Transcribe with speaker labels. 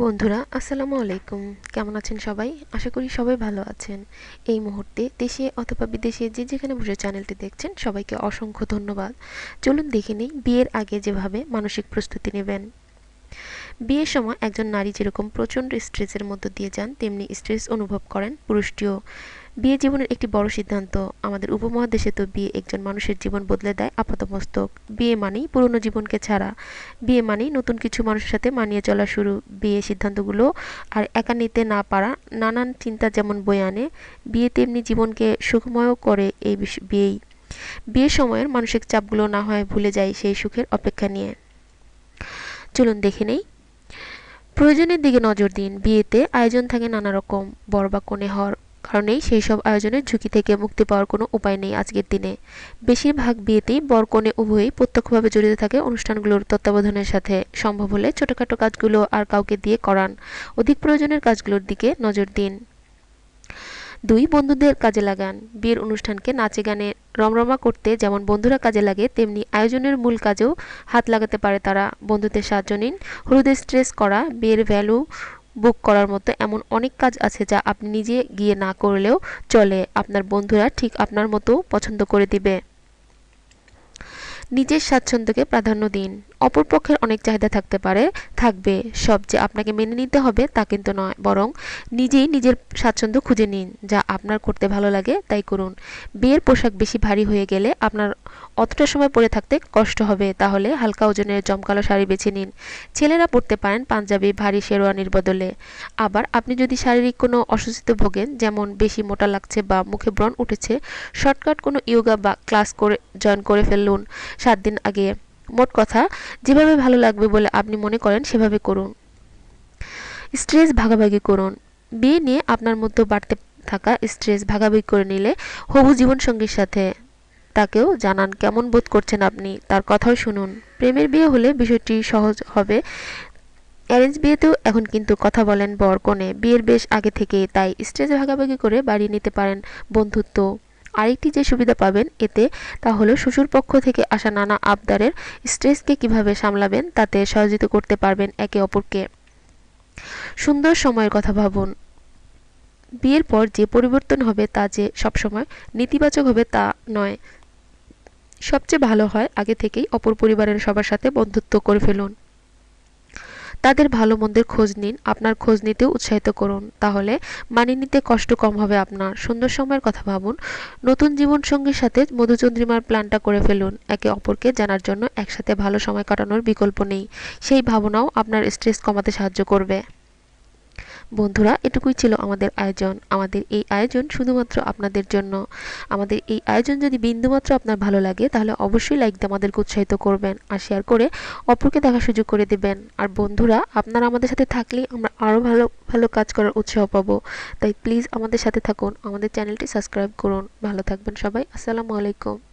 Speaker 1: বন্ধুরা, আসসালামু আলাইকুম। কেমন আছেন সবাই? আশা করি সবাই ভালো আছেন। এই মুহূর্তে দেশে অথবা বিদেশে যে যেখানে বসে চ্যানেলটি দেখছেন, সবাইকে অসংখ্য ধন্যবাদ। চলুন দেখে নিই, বিয়ের আগে যেভাবে মানসিক প্রস্তুতি নেবেন। বিয়ের সময় একজন নারী যেরকম প্রচণ্ড স্ট্রেসের মধ্য দিয়ে যান, তেমনি স্ট্রেস অনুভব করেন পুরুষটিও বিয়ে জীবনের একটি বড় সিদ্ধান্ত। আমাদের উপমহাদেশে তো বিয়ে একজন মানুষের জীবন বদলে দেয় আপাতমস্তক। বিয়ে মানেই পুরনো জীবনকে ছাড়া। বিয়ে মানেই নতুন কিছু মানুষের সাথে মানিয়ে চলা শুরু। বিয়ে সিদ্ধান্তগুলো আর একা নিতে না পারা, নানান চিন্তা যেমন বয়ে আনে, বিয়ে তেমনি জীবনকে সুখময় করে এই বিয়েই। বিয়ের সময়ের মানসিক চাপগুলো না হয় ভুলে যায় সেই সুখের অপেক্ষা নিয়ে। চলুন দেখে নেই। প্রয়োজনের দিকে নজর দিন। বিয়েতে আয়োজন থাকে নানা রকম। বর বা কনে হওয়ার কারণেই সেই সব আয়োজনের ঝুঁকি থেকে মুক্তি পাওয়ার কোনো উপায় নেই আজকের দিনে। বেশিরভাগ বিয়েতেই বরকনে উভয়ই প্রত্যক্ষভাবে জড়িত থাকে অনুষ্ঠানগুলোর তত্ত্বাবধানের সাথে। সম্ভব হলে ছোটোখাটো কাজগুলো আর কাউকে দিয়ে করান। অধিক প্রয়োজনের কাজগুলোর দিকে নজর দিন। দুই, বন্ধুদের কাজে লাগান। বিয়ের অনুষ্ঠানকে নাচে গানে রমরমা করতে যেমন বন্ধুরা কাজে লাগে, তেমনি আয়োজনের মূল কাজেও হাত লাগাতে পারে তারা। বন্ধুদের সাহায্য নিন। হলুদের স্ট্রেস করা, বিয়ের ভ্যালু বুক করার মতো এমন অনেক কাজ আছে যা আপনি নিজে গিয়ে না করলেও চলে। আপনার বন্ধুরা ঠিক আপনার মতো পছন্দ করে দিবে। নিজের স্বাচ্ছন্দ্যকে প্রাধান্য দিন। অপরপক্ষের অনেক চাহিদা থাকতে পারে, থাকবে। সব যে আপনাকে মেনে নিতে হবে তা কিন্তু নয়, বরং নিজেই নিজের স্বাচ্ছন্দ্য খুঁজে নিন, যা আপনার করতে ভালো লাগে তাই করুন। বিয়ের পোশাক বেশি ভারী হয়ে গেলে আপনার অতটা সময় পরে থাকতে কষ্ট হবে, তাহলে হালকা ওজনের জমকালো শাড়ি বেছে নিন। ছেলেরা পরতে পারেন পাঞ্জাবি, ভারী শেরওয়ানির বদলে। আবার আপনি যদি শারীরিক কোনো অসুস্থতে ভোগেন, যেমন বেশি মোটা লাগছে বা মুখে ব্রণ উঠেছে, শর্টকাট কোনো ইয়োগা বা ক্লাস করে, জয়েন করে ফেলুন। সাত দিন আগে। মোট কথা, যেভাবে ভালো লাগবে বলে আপনি মনে করেন, সেভাবে করুন। স্ট্রেস ভাগাভাগি করুন। বিয়ে নিয়ে আপনার মধ্যে বাড়তে থাকা স্ট্রেস ভাগাভাগি করে নিলে হবু জীবনসঙ্গীর সাথে। তাকেও জানান কেমন বোধ করছেন আপনি, তার কথাও শুনুন। প্রেমের বিয়ে হলে বিষয়টি সহজ হবে। অ্যারেঞ্জ বিয়েতেও এখন কিন্তু কথা বলেন বর কনে। বিয়ের বেশ আগে থেকে তাই স্ট্রেস ভাগাভাগি করে বাড়িয়ে নিতে পারেন বন্ধুত্ব। আরেকটি যে সুবিধা পাবেন এতে তা হলো শ্বশুর পক্ষ থেকে আসা নানা আবদারের স্ট্রেসকে কীভাবে সামলাবেন তাতে সহযোগিতা করতে পারবেন একে অপরকে। সুন্দর সময়ের কথা ভাবুন। বিয়ের পর যে পরিবর্তন হবে তা যে সবসময় নেতিবাচক হবে তা নয়। সবচেয়ে ভালো হয় আগে থেকেই অপর পরিবারের সবার সাথে বন্ধুত্ব করে ফেলুন। তাদের ভালো মন্দের খোঁজ নিন, আপনার খোঁজ নিতে উৎসাহিত করুন। তাহলে মানিয়ে নিতে কষ্ট কম হবে আপনার। সুন্দর সময়ের কথা ভাবুন। নতুন জীবন সঙ্গীর সাথে মধুচন্দ্রিমার প্ল্যানটা করে ফেলুন। একে অপরকে জানার জন্য একসাথে ভালো সময় কাটানোর বিকল্প নেই। সেই ভাবনাও আপনার স্ট্রেস কমাতে সাহায্য করবে। বন্ধুরা, এটুকুই ছিল আমাদের আয়োজন। আমাদের এই আয়োজন শুধুমাত্র আপনাদের জন্য। আমাদের এই আয়োজন যদি বিন্দুমাত্র আপনার ভালো লাগে, তাহলে অবশ্যই লাইক দিয়ে আমাদেরকে উৎসাহিত করবেন আর শেয়ার করে অপরকে দেখার সুযোগ করে দেবেন। আর বন্ধুরা, আপনারা আমাদের সাথে থাকলেই আমরা আরও ভালো ভালো কাজ করার উৎসাহ পাবো। তাই প্লিজ আমাদের সাথে থাকুন। আমাদের চ্যানেলটি সাবস্ক্রাইব করুন। ভালো থাকবেন সবাই। আসসালামু আলাইকুম।